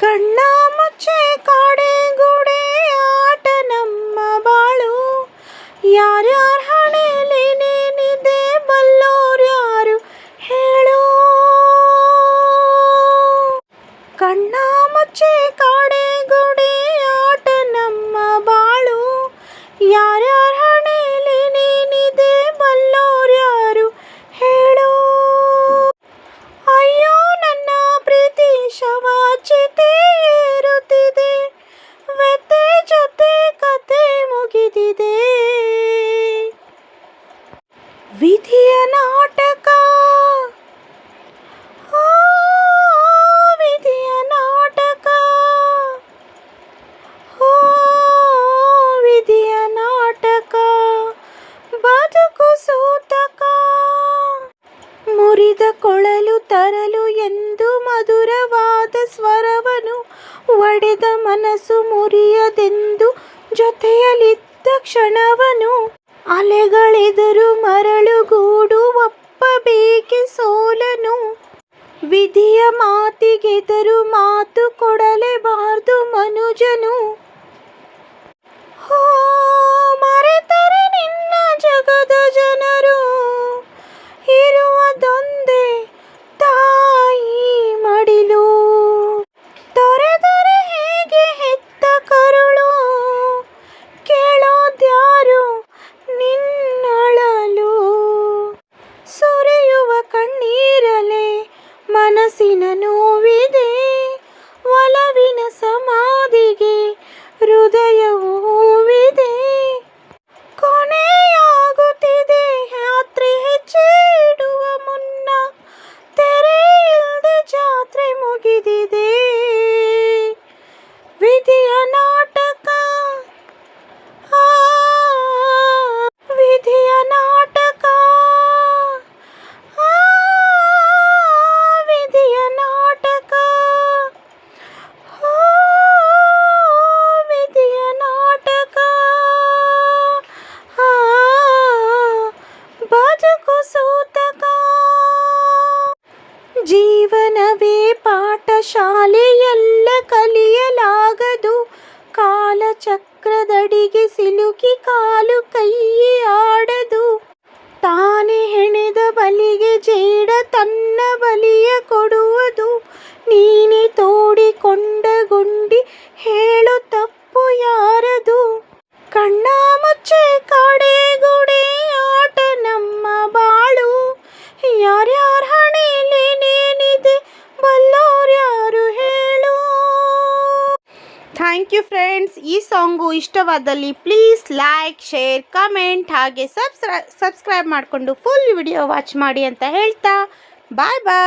करना मुझे का ವಿಧಿಯ ನಾಟಕ ಆ, ವಿಧಿಯ ನಾಟಕ ಓ ವಿಧಿಯ ನಾಟಕ ಬದುಕು ಸೂತಕ ಮುರಿದ ಕೊಳಲು ತರಲು ಎಂದು ಮಧುರವಾದ ಸ್ವರವನು ಕ್ಷಣವನು ಅಲೆಗಳೆದರು ಮರಳುಗೂಡು ಒಪ್ಪಬೇಕೆ ಸೋಲನು. ವಿಧಿಯ ಮಾತಿಗೆದರು ಮಾತು ಕೊಡಲೇಬಾರ್ದು ಮನುಜನು. ಹೋ, ಮರೆತರೆ ನಿನ್ನ ಜಗದ ಜನರು ಇರುವುದೊಂದೇ మనసిన నువ్విద ಸೂತಕ. ಜೀವನವೇ ಪಾಠಶಾಲೆಯೆಲ್ಲ ಕಲಿಯಲಾಗದು. ಕಾಲಚಕ್ರದಡಿಗೆ ಸಿಲುಕಿ ಕಾಲು ಕೈ ಆಡದು. ತಾನೇ ಹೆಣೆದ ಬಲಿಗೆ ಜೇಡ ತನ್ನ ಬಲಿಯ ಯಾರ್ಯಾರ ಹಣೆಯಲ್ಲಿ ನೇನಿದೆ ಬಲ್ಲೋರು ಯಾರು ಹೇಳು? ಥ್ಯಾಂಕ್ ಯು ಫ್ರೆಂಡ್ಸ್ ಈ ಸಾಂಗು ಇಷ್ಟವಾದಲ್ಲಿ ಪ್ಲೀಸ್ ಲೈಕ್ ಶೇರ್ ಕಮೆಂಟ್ ಹಾಗೆ ಸಬ್ಸ್ಕ್ರೈ ಸಬ್ಸ್ಕ್ರೈಬ್ ಮಾಡಿಕೊಂಡು ಫುಲ್ ವಿಡಿಯೋ ವಾಚ್ ಮಾಡಿ ಅಂತ ಹೇಳ್ತಾ. ಬಾಯ್ ಬಾಯ್